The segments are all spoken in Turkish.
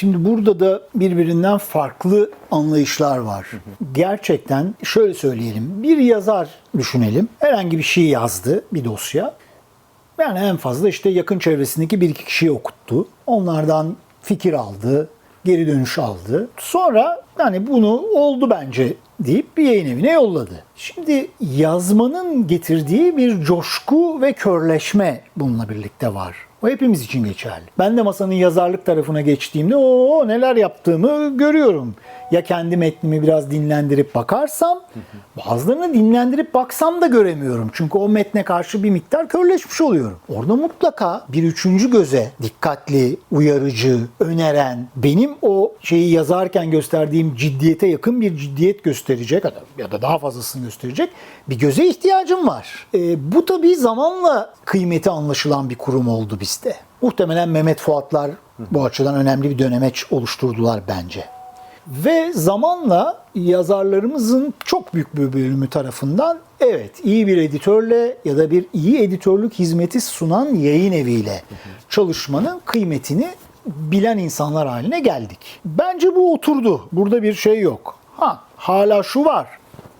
Şimdi burada da birbirinden farklı anlayışlar var. Gerçekten şöyle söyleyelim. Bir yazar düşünelim. Herhangi bir şey yazdı, bir dosya. Yani en fazla işte yakın çevresindeki bir iki kişiyi okuttu. Onlardan fikir aldı, geri dönüş aldı. Sonra yani bunu oldu bence deyip bir yayın evine yolladı. Şimdi yazmanın getirdiği bir coşku ve körleşme bununla birlikte var. O hepimiz için geçerli. Ben de masanın yazarlık tarafına geçtiğimde o neler yaptığımı görüyorum. Ya kendi metnimi biraz dinlendirip bakarsam, bazılarını dinlendirip baksam da göremiyorum. Çünkü o metne karşı bir miktar körleşmiş oluyorum. Orada mutlaka bir üçüncü göze dikkatli, uyarıcı, öneren, benim o şeyi yazarken gösterdiğim ciddiyete yakın bir ciddiyet gösterecek ya da- daha fazlasını gösterecek bir göze ihtiyacım var. E, bu tabii zamanla kıymeti anlaşılan bir kurum oldu bizde. Muhtemelen Mehmet Fuatlar bu açıdan önemli bir dönemeç oluşturdular bence. Ve zamanla yazarlarımızın çok büyük bir bölümü tarafından evet iyi bir editörle ya da bir iyi editörlük hizmeti sunan yayın eviyle çalışmanın kıymetini bilen insanlar haline geldik. Bence bu oturdu. Burada bir şey yok. Ha hala şu var.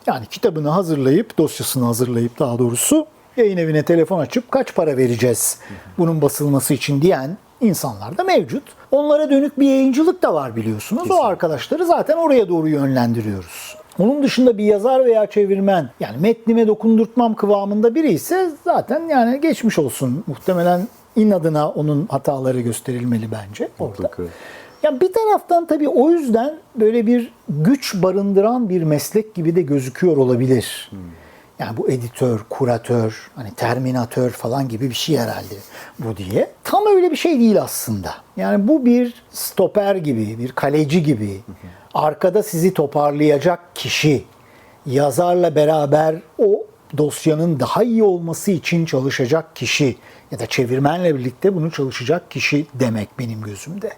Yani kitabını hazırlayıp, dosyasını hazırlayıp daha doğrusu yayın evine telefon açıp kaç para vereceğiz bunun basılması için diyen insanlar da mevcut. Onlara dönük bir yayıncılık da var biliyorsunuz. O arkadaşları zaten oraya doğru yönlendiriyoruz. Onun dışında bir yazar veya çevirmen yani metnime dokundurtmam kıvamında biri ise zaten yani geçmiş olsun. Muhtemelen inadına onun hataları gösterilmeli bence orada. Mutlaka. Ya bir taraftan tabii o yüzden böyle bir güç barındıran bir meslek gibi de gözüküyor olabilir. Yani bu editör, kuratör, hani terminatör falan gibi bir şey herhalde bu diye. Tam öyle bir şey değil aslında. Yani bu bir stoper gibi, bir kaleci gibi. Arkada sizi toparlayacak kişi. Yazarla beraber o dosyanın daha iyi olması için çalışacak kişi ya da çevirmenle birlikte bunu çalışacak kişi demek benim gözümde.